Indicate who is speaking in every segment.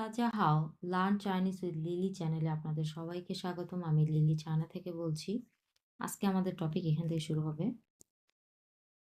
Speaker 1: তাজা হাও, learn Chinese with Lily চ্যানেলে আপনাদের সবাইকে স্বাগতম। আমি লিলি চায়না থেকে বলছি। আজকে আমাদের টপিক এখান থেকে শুরু হবে।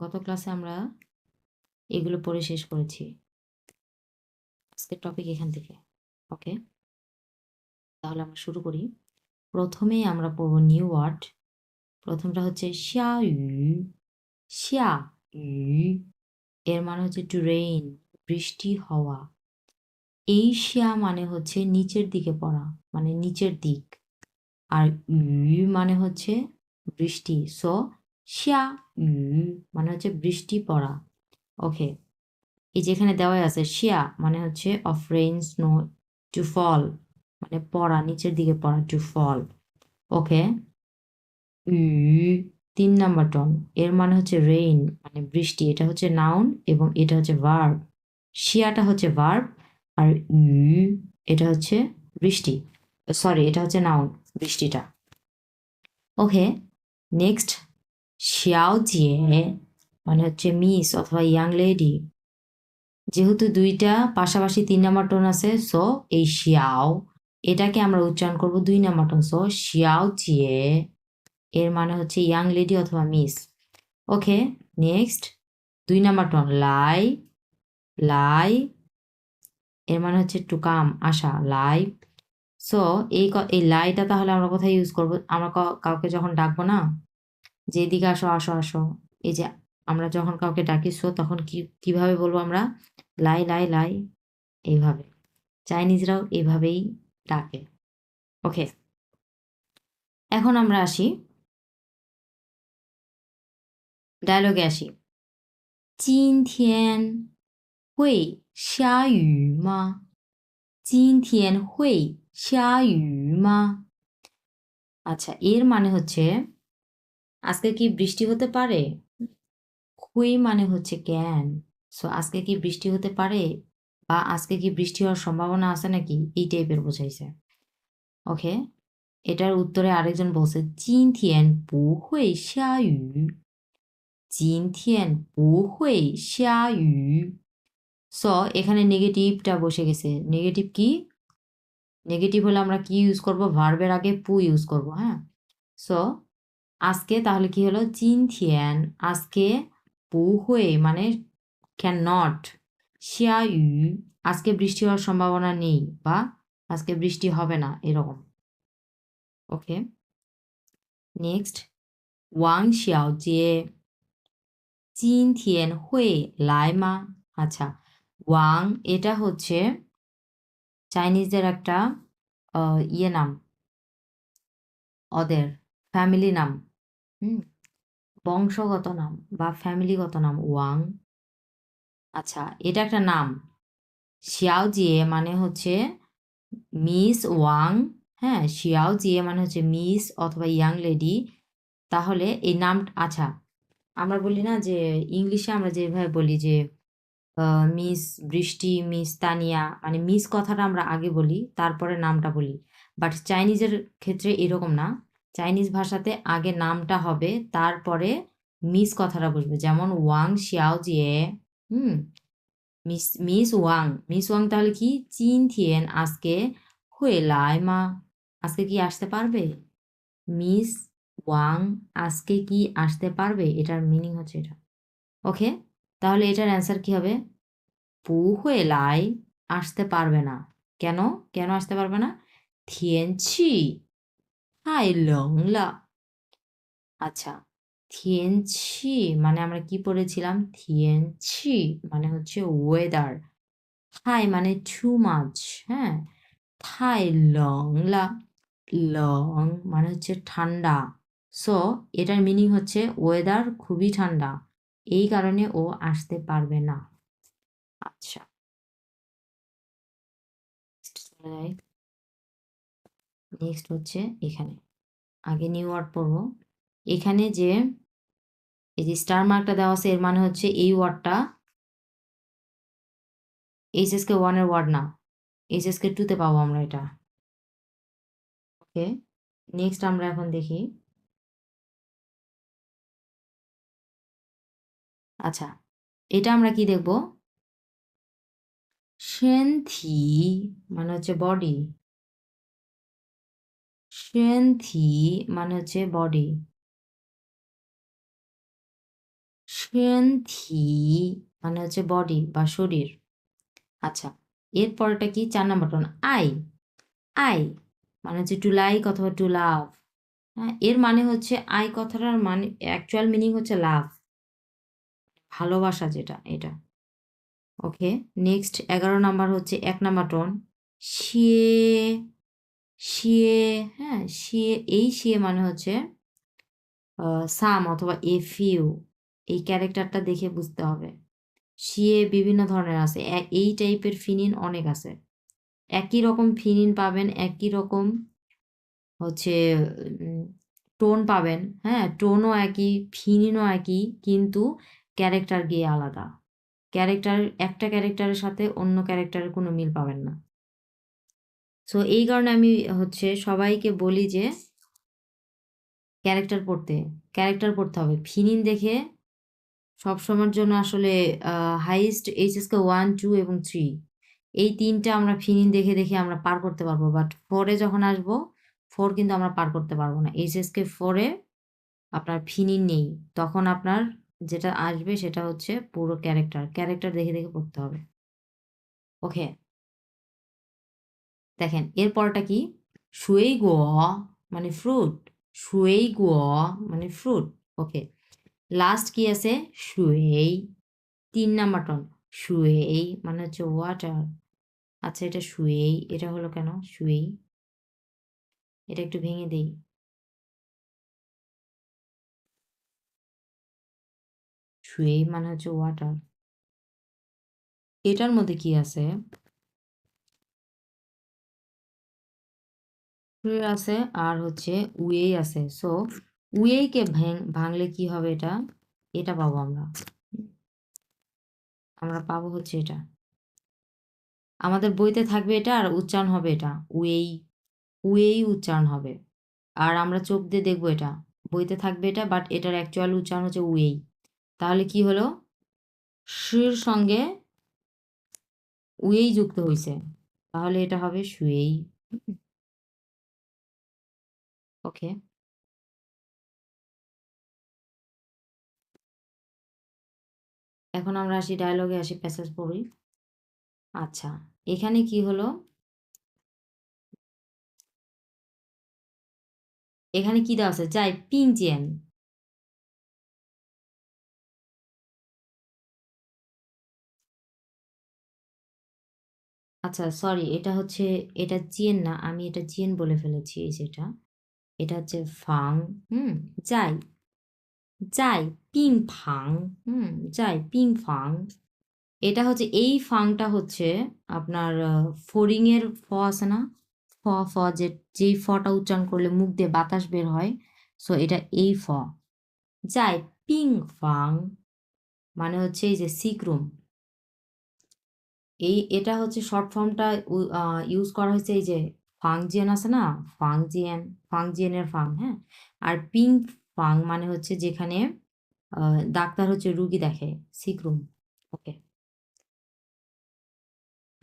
Speaker 1: গত ক্লাসে আমরা এগুলো পড়ে শেষ করেছি। আজকের টপিক এখান থেকে, ওকে? তাহলে আমরা শুরু করি। প্রথমেই আমরা পড়ব নিউ ওয়ার্ড। প্রথমটা হচ্ছে শিয়া শিয়া ইউ এর মানে হচ্ছে টু রেইন বৃষ্টি হওয়া। এই শিয়া মানে হচ্ছে নিচের দিকে পড়া মানে নিচের দিক। আর ইউ মানে হচ্ছে বৃষ্টি। সো শিয়া ইউ মানে হচ্ছে বৃষ্টি পড়া। ওকে এই যেখানে দেওয়াই আছে শিয়া মানে হচ্ছে of rain snow to fall মানে পড়া, নিচের দিকে পড়া টু ফল ওকে তিন নাম্বার টন এর মানে হচ্ছে রেইন মানে বৃষ্টি। এটা হচ্ছে নাউন এবং এটা হচ্ছে ভার্ব শিয়াটা হচ্ছে ভার্ব আর এটা হচ্ছে বৃষ্টি। সরি এটা হচ্ছে নাউন বৃষ্টিটা। ওকে নেক্সট শিয়াও জিয়ে মানে হচ্ছে মিস অথবা ইয়াং লেডি যেহেতু দুইটা, পাশাপাশি তিন নাম্বার টোন আছে সো এই শিয়াও এটাকে আমরা উচ্চারণ করব দুই নাম্বার টোন সো শিয়াও জিয়ে এর মানে হচ্ছে ইয়াং লেডি অথবা মিস ওকে নেক্সট দুই নাম্বার টোন লাই লাই এর মানে হচ্ছে টু কাম আসা লাই সো এই এই লাইটা তাহলে আমরা কোথায় ইউজ করব? আমরা কাউকে যখন ডাকবো না, যে এদিকে আসো আসো আসো, এই যে আমরা যখন কাউকে ডাকি সো তখন কি, কীভাবে বলব আমরা? লাই লাই লাই এইভাবে। চাইনিজরাও এইভাবেই ডাকে। ওকে এখন আমরা আসি। ডায়লগে আসি। 今天会下雨吗？今天会下雨吗？আচ্ছা এর মানে হচ্ছে আজকে কি বৃষ্টি হতে পারে হুই মানে হচ্ছে ক্যান সো আজকে কি বৃষ্টি হতে পারে বা আজকে কি বৃষ্টি হওয়ার সম্ভাবনা আছে নাকি এই টাইপের বোঝাইছে ওকে এটার উত্তরে আরেকজন বলছে 今天不会下雨今天不会下雨 স এখানে নেগেটিভটা বসে গেছে। নেগেটিভ কি? নেগেটিভ হলে আমরা কি ইউজ করব? ভার্বের আগে পু ইউজ করব হ্যাঁ? স আজকে তাহলে কি হলো? চিন থিয়ান আজকে পু হয়ে মানে ক্যান নট শিয়া ইউ আজকে বৃষ্টি হওয়ার সম্ভাবনা নেই বা আজকে বৃষ্টি হবে না, এরকম। ওকে নেক্সট ওয়াং শিয়াও যে চিন থিয়েন হয়ে লাইমা আচ্ছা। ওয়াং, এটা হচ্ছে চাইনিজদের একটা ইয়ে নাম। ওদের ফ্যামিলি নাম। হুম? বংশগত নাম বা ফ্যামিলিগত নাম ওয়াং। আচ্ছা এটা একটা নাম। শিয়াও জিয়ে মানে হচ্ছে মিস ওয়াং। হ্যাঁ শিয়াও জিয়ে মানে হচ্ছে মিস অথবা ইয়াং লেডি। তাহলে এই নাম আচ্ছা আমরা বলি না যে, ইংলিশে আমরা যেভাবে বলি যে মিস বৃষ্টি, মিস তানিয়া মানে মিস কথাটা আমরা আগে বলি, তারপরে নামটা বলি। বাট চাইনিজের ক্ষেত্রে এরকম না। চাইনিজ ভাষাতে আগে নামটা হবে, তারপরে মিস কথাটা বসবে। যেমন ওয়াং শিয়াও জিয়ে হুম? Miss miss Wang. Miss Wang তাহলে কি? চিন থিয়েন আজকে হয়ে লাই মা। আজকে কি আসতে পারবে? মিস ওয়াং আজকে কি আসতে পারবে? এটার মিনিং হচ্ছে এটা। ওকে? তাহলে এটার অ্যান্সার কি হবে? পু হয়ে লাই আসতে পারবে না। কেন? কেন আসতে পারবে না? থিয়েনছি হাই লংলা। আচ্ছা থিয়েনছি মানে আমরা কি পড়েছিলাম? থিয়েনছি মানে হচ্ছে ওয়েদার হাই মানে টু মাছ হ্যাঁ? থাই লংলা। লং মানে হচ্ছে ঠান্ডা। সো এটার মিনিং হচ্ছে ওয়েদার খুবই ঠান্ডা। এই কারণে ও আসতে পারবে না। আচ্ছা। নেক্সট হচ্ছে এখানে। আগে নিউ ওয়ার্ড পড়ব। এখানে যে এই যে স্টার মার্কটা দেওয়া আছে, এর মানে হচ্ছে এই ওয়ার্ডটা এইচএসকে ওয়ানের ওয়ার্ড না। এইচএসকে টুতে পাবো আমরা এটা। ওকে নেক্সট আমরা এখন দেখি। আচ্ছা এটা আমরা কি দেখব? সেন্থি মানে হচ্ছে বডি সেন্থি মানে হচ্ছে বডি সেন্থি মানে হচ্ছে বডি বা শরীর। আচ্ছা এরপরটা কি? চার নাম্বার আই। আই মানে হচ্ছে টু লাইক অথবা টু লাভ হ্যাঁ এর মানে হচ্ছে, আই কথাটার মানে অ্যাকচুয়াল মিনিং হচ্ছে লাভ ভালোবাসা যেটা, এটা। ওকে, নেক্সট এগারো নাম্বার হচ্ছে এক নাম্বার টোন। শিয়ে শিয়ে হ্যাঁ শিয়ে, এই শিয়ে মানে হচ্ছে সাম অথবা এফ ইউ, এই ক্যারেক্টারটা দেখে বুঝতে হবে। শিয়ে বিভিন্ন ধরনের আছে এই টাইপের ফিনিন অনেক আছে। একই রকম ফিনিন পাবেন, একই রকম হচ্ছে টোন পাবেন হ্যাঁ টোনও একই, ফিনিনও একই, কিন্তু ক্যারেক্টার গিয়ে আলাদা। ক্যারেক্টার, একটা ক্যারেক্টারের সাথে অন্য ক্যারেক্টারের কোনো মিল পাবেন না। সো এই কারণে আমি হচ্ছে সবাইকে বলি যে ক্যারেক্টার পড়তে ক্যারেক্টার পড়তে হবে। ফিনিন দেখে সবসময়ের জন্য আসলে হাইয়েস্ট এইচএসকে ওয়ান টু এবং থ্রি এই তিনটা আমরা ফিনিন দেখে দেখে আমরা পার করতে পারব। বাট ফোরে যখন আসব ফোর কিন্তু আমরা পার করতে পারব না। এইচএসকে ফোরে আপনার ফিনিন নেই। তখন আপনার যেটা আসবে সেটা হচ্ছে পুরো ক্যারেক্টার ক্যারেক্টার দেখে দেখে পড়তে হবে। ওকে দেখেন এরপরটা কি? সুয়েই গো মানে ফ্রুট সুয়েই গো মানে ফ্রুট ওকে লাস্ট কি আছে? সুয়েই। তিন নাম্বার টন সুয়েই মানে হচ্ছে ওয়াটার আচ্ছা এটা সুয়েই, এটা হলো কেন? সুয়েই। এটা একটু ভেঙে দেই। সুয়েই মানে হচ্ছে ওয়াটার এটার মধ্যে কি আছে? আছে আর হচ্ছে উয়েই আছে। সো উয়েইকে ভেঙ, ভাঙলে কি হবে এটা? এটা পাবো আমরা। আমরা পাবো হচ্ছে এটা। আমাদের বইতে থাকবে এটা আর উচ্চারণ হবে এটা। উয়েই উয়েই উচ্চারণ হবে। আর আমরা চোখ দিয়ে দেখব এটা। বইতে থাকবে এটা বাট এটার অ্যাকচুয়াল উচ্চারণ হচ্ছে উয়েই। তাহলে কি হলো? শির সঙ্গে উয়েই যুক্ত হয়েছে তাহলে এটা হবে সুয়েই ওকে। এখন আমরা আসি ডায়লগে আসি প্যাসেজ পড়ি। আচ্ছা এখানে কি হলো? এখানে কি দেওয়া আছে? যাই পিংজেন আচ্ছা সরি এটা হচ্ছে, এটা জিয়েন না, আমি এটা জিয়েন বলে ফেলেছি, এই যেটা। এটা হচ্ছে ফাং, হুম, যাই। যাই, পিং ফাং, হুম, যাই, পিং ফাং। এটা হচ্ছে, এই ফাংটা হচ্ছে আপনার ফোরিং এর ফ আছে না? ফ ফ যে, যেই ফটা উচ্চারণ করলে মুখ দিয়ে বাতাস বের হয় সো এটা এই ফ। যাই, পিং ফাং মানে হচ্ছে এই যে সিক্রুম এই, এটা হচ্ছে শর্ট ফর্মটা ইউজ করা হয়েছে এই যে ফাংজিয়ান আছে না? ফাংজিয়ান ফাংজিয়ানের ফাং হ্যাঁ? আর পিঙ্ক ফাং মানে হচ্ছে যেখানে ডাক্তার হচ্ছে রুগী দেখে সিক্রুম ওকে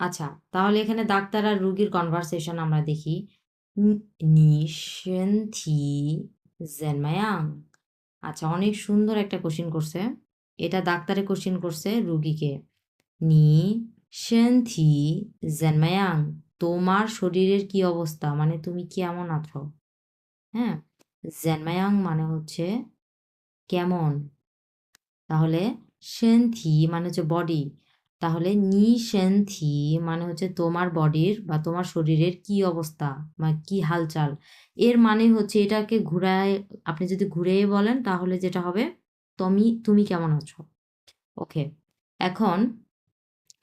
Speaker 1: আচ্ছা তাহলে এখানে ডাক্তার আর রুগীর কনভারসেশন আমরা দেখি। নিশেন্থি জেনমায়াং। আচ্ছা অনেক সুন্দর একটা কোশ্চিন করছে। এটা ডাক্তারে কোশ্চিন করছে রুগীকে। নি সেন্থি জেনমায়াং তোমার শরীরের কি অবস্থা? মানে তুমি কেমন আছো? হ্যাঁ? জেনমায়াং মানে হচ্ছে কেমন? তাহলে সেন্থি মানে হচ্ছে বডি তাহলে নি সেন্থি মানে হচ্ছে তোমার বডির বা তোমার শরীরের কি অবস্থা? বা কি হালচাল? এর মানে হচ্ছে এটাকে ঘুরায়, আপনি যদি ঘুরে বলেন তাহলে যেটা হবে, তুমি তুমি কেমন আছো? ওকে এখন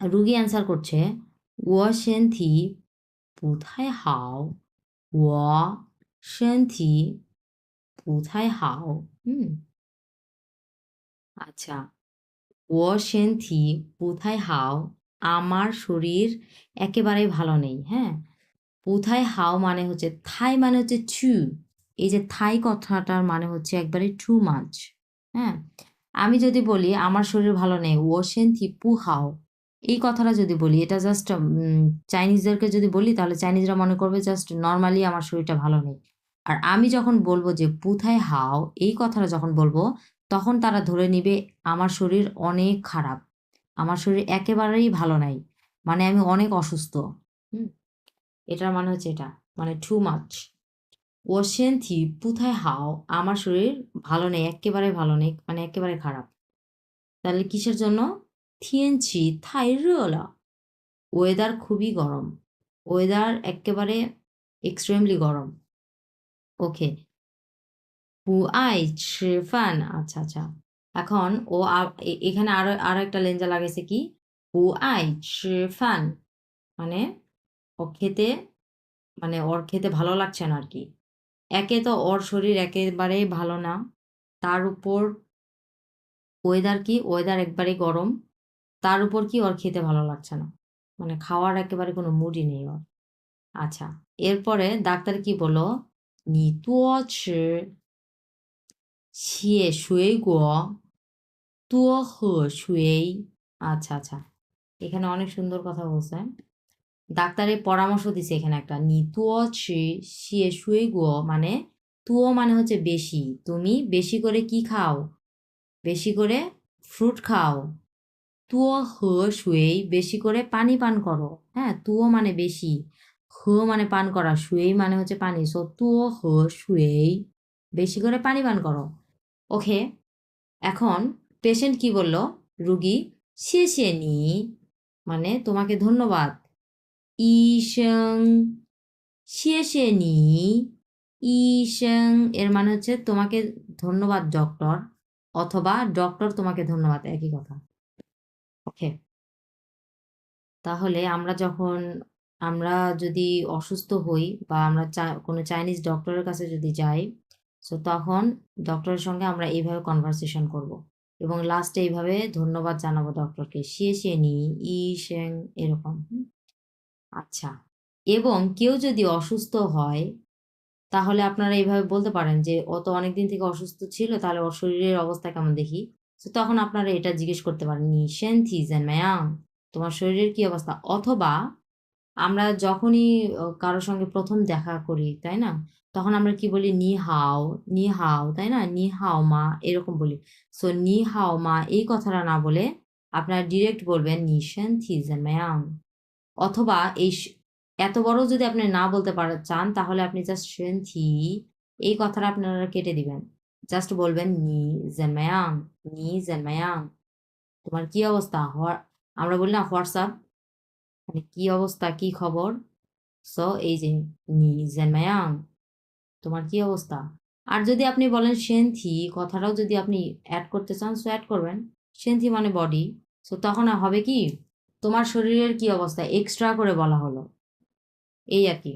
Speaker 1: রুগী অ্যান্সার করছে ও সেন্থি বুধায় হাও ও সেন্থি বুধায় হাও হুম আচ্ছা। ও সেন্থি বুধায় হাও আমার শরীর একেবারেই ভালো নেই। হ্যাঁ বুধায় হাও মানে হচ্ছে থাই মানে হচ্ছে টু এই যে থাই কথাটার মানে হচ্ছে একবারে টু মাছ হ্যাঁ? আমি যদি বলি, আমার শরীর ভালো নেই ও সেন্থি পু হাও এই কথাটা যদি বলি, এটা জাস্ট চাইনিজদেরকে যদি বলি, তাহলে চাইনিজরা মনে করবে জাস্ট নর্মালি আমার শরীরটা ভালো নেই। আর আমি যখন বলব যে পুথায় হাও এই কথাটা যখন বলব, তখন তারা ধরে নিবে আমার শরীর অনেক খারাপ। আমার শরীর একেবারেই ভালো নাই। মানে আমি অনেক অসুস্থ। হুম? এটার মানে হচ্ছে এটা। মানে টু মাচ ও সেন্থি পুথায় হাও আমার শরীর ভালো নেই, একেবারে ভালো নেই মানে একেবারে খারাপ। তাহলে কিসের জন্য? থিয়েনছি থাই রোলা ওয়েদার খুবই গরম। ওয়েদার একেবারে এক্সট্রিমলি গরম। ওকে হু আই ফান আচ্ছা আচ্ছা। এখন ও এখানে আরও আরও একটা লেঞ্জা লাগাইছে কি? হু আই ফান মানে ও খেতে মানে ওর খেতে ভালো লাগছে না আর কি। একে তো ওর শরীর একেবারেই ভালো না। তার উপর ওয়েদার কি? ওয়েদার একবারে গরম তার উপর কি ওর খেতে ভালো লাগছে না? মানে খাওয়ার একেবারে কোনো মুডই নেই ওর। আচ্ছা এরপরে ডাক্তার কি বলল? নি তুয় ছি ছিয়ে শুয়ে গো। তুয় হে শুয়ে আচ্ছা আচ্ছা। এখানে অনেক সুন্দর কথা বলছে। ডাক্তারের পরামর্শ দিছে এখানে একটা। নি তুয় ছি শিয়ে শুয়ে গো। মানে তুয় মানে হচ্ছে বেশি। তুমি বেশি করে কি খাও? বেশি করে ফ্রুট খাও। তুয়, হে শুয়েই বেশি করে পানি পান করো। হ্যাঁ তুয় মানে বেশি, হে মানে পান করা শুয়েই মানে হচ্ছে পানি। সো তুয়, হে শুয়েই বেশি করে পানি পান করো। ওকে এখন পেশেন্ট কি বলল? রুগী, সে সে নি মানে তোমাকে ধন্যবাদ। ইসং সে সে নি ইসং এর মানে হচ্ছে তোমাকে ধন্যবাদ ডক্টর অথবা ডক্টর তোমাকে ধন্যবাদ, একই কথা। ওকে। তাহলে আমরা যখন, আমরা যদি অসুস্থ হই বা আমরা কোনো চাইনিজ ডক্টরের কাছে যদি যাই সো তখন ডক্টরের সঙ্গে আমরা এইভাবে কনভারসেশন করব। এবং লাস্টে এইভাবে ধন্যবাদ জানাব ডক্টরকে। শিয়ে শিয়ে নি ই, শেং, এরকম? আচ্ছা। এবং কেউ যদি অসুস্থ হয়, তাহলে আপনারা এইভাবে বলতে পারেন যে, ও তো অনেকদিন থেকে অসুস্থ ছিল, তাহলে ওর শরীরের অবস্থা কেমন দেখি? তো তখন আপনারা এটা জিজ্ঞেস করতে পারেন, নি সেন থিজেন ম্যায়াং, তোমার শরীরের কি অবস্থা? অথবা আমরা যখনই কারোর সঙ্গে প্রথম দেখা করি, তাই না? তখন আমরা কি বলি? নি হাও নি হাও তাই না? নি হাও মা এরকম বলি। সো নি হাও মা এই কথাটা না বলে আপনারা ডিরেক্ট বলবেন, নি সেন থিজেন ম্যায়াং অথবা এই এত বড় যদি আপনি না বলতে পারেন চান, তাহলে আপনি জাস্ট সেন থি এই কথাটা আপনারা কেটে দিবেন। জাস্ট বলবেন নি জেনমায়াং নি জেনমায়াং তোমার কি অবস্থা আমরা বলি না হোয়াটসঅ্যাপ মানে কি অবস্থা কি খবর সো এই যে নি জেনমায়াং তোমার কি অবস্থা আর যদি আপনি বলেন সেন্থি কথাটাও যদি আপনি অ্যাড করতে চান সো অ্যাড করবেন সেন্থি মানে বডি সো তখন হবে কি তোমার শরীরের কি অবস্থা এক্সট্রা করে বলা হলো এই আর কি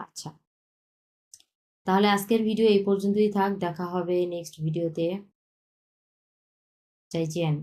Speaker 1: আচ্ছা তাহলে আজকের ভিডিও এই পর্যন্তই থাক দেখা হবে নেক্সট ভিডিওতে চাইছেন